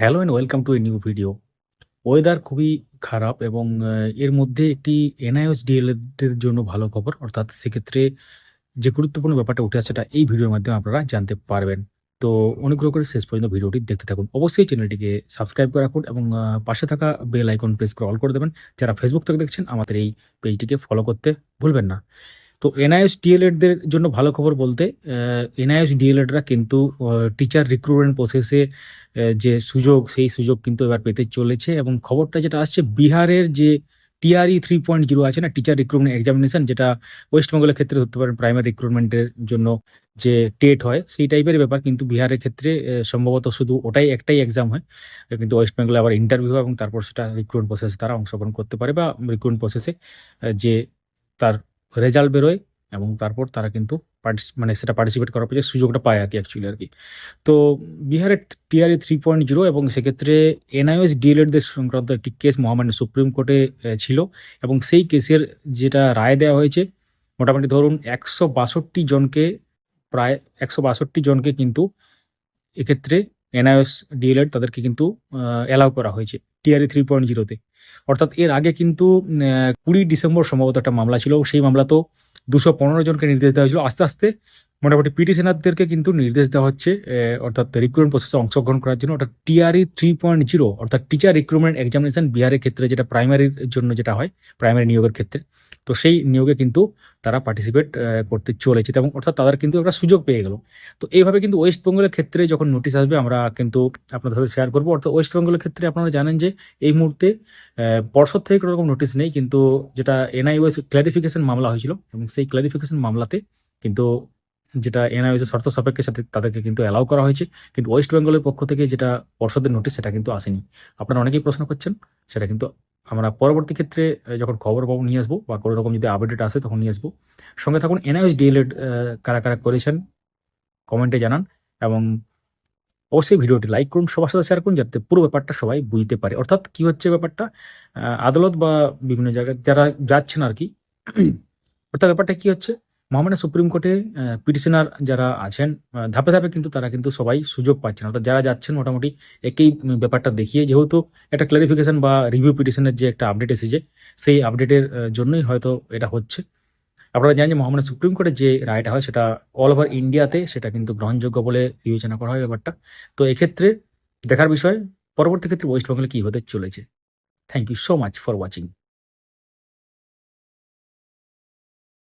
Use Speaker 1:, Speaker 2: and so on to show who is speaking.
Speaker 1: Hello and welcome to a new video weather খুবই খারাপ এবং এর মধ্যে একটি এনআইএস ডিএলএড এর জন্য ভালো খবর, অর্থাৎ সেক্ষেত্রে যে গুরুত্বপূর্ণ ব্যাপারটা উঠে আসে সেটা এই ভিডিওর মাধ্যমে আপনারা জানতে পারবেন। তো অনুগ্রহ করে শেষ পর্যন্ত ভিডিওটি দেখতে থাকুন। অবশ্যই চ্যানেলটিকে সাবস্ক্রাইব করে রাখুন এবং পাশে থাকা বেল আইকন প্রেস করে অল করে দেবেন। যারা ফেসবুক থেকে দেখছেন, আমাদের এই পেজটিকে ফলো করতে ভুলবেন না। তো এনআইএস ডিএলএডদের জন্য ভালো খবর বলতে এনআইএস ডিএলএডরা কিন্তু টিচার রিক্রুটমেন্ট প্রসেসে যে সুযোগ, সেই সুযোগ কিন্তু এবার পেতে চলেছে এবং খবরটা যেটা আসছে, বিহারের যে টিআরই থ্রি পয়েন্ট জিরো আছে না টিচার রিক্রুটমেন্ট এক্সামিনেশন যেটা ওয়েস্টবেঙ্গলের ক্ষেত্রে ধরতে পারেন প্রাইমারি রিক্রুটমেন্টের জন্য যে টেট হয়, সেই টাইপের ব্যাপার কিন্তু বিহারের ক্ষেত্রে সম্ভবত শুধু ওটাই একটাই এক্সাম হয়। কিন্তু ওয়েস্ট বেঙ্গলে আবার ইন্টারভিউ এবং তারপর সেটা রিক্রুটমেন্ট প্রসেসে তারা অংশগ্রহণ করতে পারে বা রিক্রুটমেন্ট প্রসেসে যে তার রেজাল্ট বেরোয় এবং তারপর তারা কিন্তু মানে সেটা পার্টিসিপেট করার পর যে সুযোগটা পায় আর কি অ্যাকচুয়ালি আর কি। তো বিহারের টিআরই থ্রি পয়েন্ট জিরো এবং সেক্ষেত্রে এনআইএস ডিএলএডদের সংক্রান্ত একটি কেস মহামান্য সুপ্রিম কোর্টে ছিল এবং সেই কেসের যেটা রায় দেওয়া হয়েছে, মোটামুটি ধরুন একশো বাষট্টি জনকে প্রায় একশো বাষট্টি জনকে কিন্তু এক্ষেত্রে এনআইএস ডিএলএড তাদেরকে কিন্তু অ্যালাউ করা হয়েছে টিআরই থ্রি পয়েন্ট জিরোতে অর্থাৎ এর আগে কিন্তু কুড়ি ডিসেম্বর সম্ভবত একটা মামলা ছিল সেই মামলা তো দুশো পনেরো জনকে নির্দেশ দেওয়া হয়েছিল। আস্তে আস্তে মোটামুটি পিটিশনারদেরকে কিন্তু নির্দেশ দেওয়া হচ্ছে অর্থাৎ রিক্রুটমেন্ট প্রসেসে অংশগ্রহণ করার জন্য। অর্থাৎ T R E three point zero অর্থাৎ টিচার রিক্রুটমেন্ট এক্সামিনেশন বিহারের ক্ষেত্রে যেটা প্রাইমারির জন্য যেটা হয় প্রাইমারি নিয়োগের ক্ষেত্রে। তো সেই নিয়োগে কিন্তু তারা পার্টিসিপেট করতে চলেছে। এবং অর্থাৎ তাদের কিন্তু একটা সুযোগ পেয়ে গেল। তো এইভাবে কিন্তু ওয়েস্ট বেঙ্গলের ক্ষেত্রে যখন নোটিশ আসবে, আমরা কিন্তু আপনাদের সাথে শেয়ার করব। অর্থাৎ ওয়েস্ট বেঙ্গলের ক্ষেত্রে আপনারা জানেন যে এই মুহূর্তে পর্ষদ থেকে কোনো রকম নোটিশ নেই। কিন্তু যেটা এনআইওএস ক্লারিফিকেশন মামলা হয়েছিল, এবং সেই ক্লারিফিকেশন মামলাতে কিন্তু যেটা এনআইওএস শর্ত সাপেক্ষে সাথে তাদেরকে কিন্তু অ্যালাউ করা হয়েছে। কিন্তু ওয়েস্ট বেঙ্গলের পক্ষ থেকে যেটা পর্ষদের নোটিশ সেটা কিন্তু আসেনি। আপনারা অনেকেই প্রশ্ন করছেন, সেটা কিন্তু আমরা পরবর্তী ক্ষেত্রে যখন খবর পাবো নিয়ে আসব বা কোনো রকম যদি আপডেট আসে তখন নিয়ে আসব। সঙ্গে থাকুন এনআইএস ডিএলএড কারা কারা করেছেন কমেন্টে জানান এবং অবশ্যই ভিডিওটি লাইক করুন, সবার সাথে শেয়ার করুন যাতে পুরো ব্যাপারটা সবাই বুঝতে পারে। অর্থাৎ কি হচ্ছে ব্যাপারটা? আদালত বা বিভিন্ন জায়গায় যারা যাচ্ছেন আর কি, অর্থাৎ ব্যাপারটা কি হচ্ছে? মহামান্য সুপ্রিম কোর্টে পিটিশনার যারা আছেন ধাপে ধাপে কিন্তু তারা কিন্তু সবাই সুযোগ পাচ্ছেন। অর্থাৎ যারা যাচ্ছেন মোটামুটি একই ব্যাপারটা দেখিয়ে, যেহেতু একটা ক্লারিফিকেশন বা রিভিউ পিটিশনের যে একটা আপডেট এসেছে, সেই আপডেটের জন্যই হয়তো এটা হচ্ছে। আপনারা জানেন যে মহামান্য সুপ্রিম কোর্টের যে রায়টা হয়, সেটা অল ওভার ইন্ডিয়াতে সেটা কিন্তু গ্রহণযোগ্য বলে বিবেচনা করা হয় ব্যাপারটা। তো এক্ষেত্রে দেখার বিষয়, পরবর্তী ক্ষেত্রে ওয়েস্ট বেঙ্গলে কী হতে চলেছে? Thank you so much for watching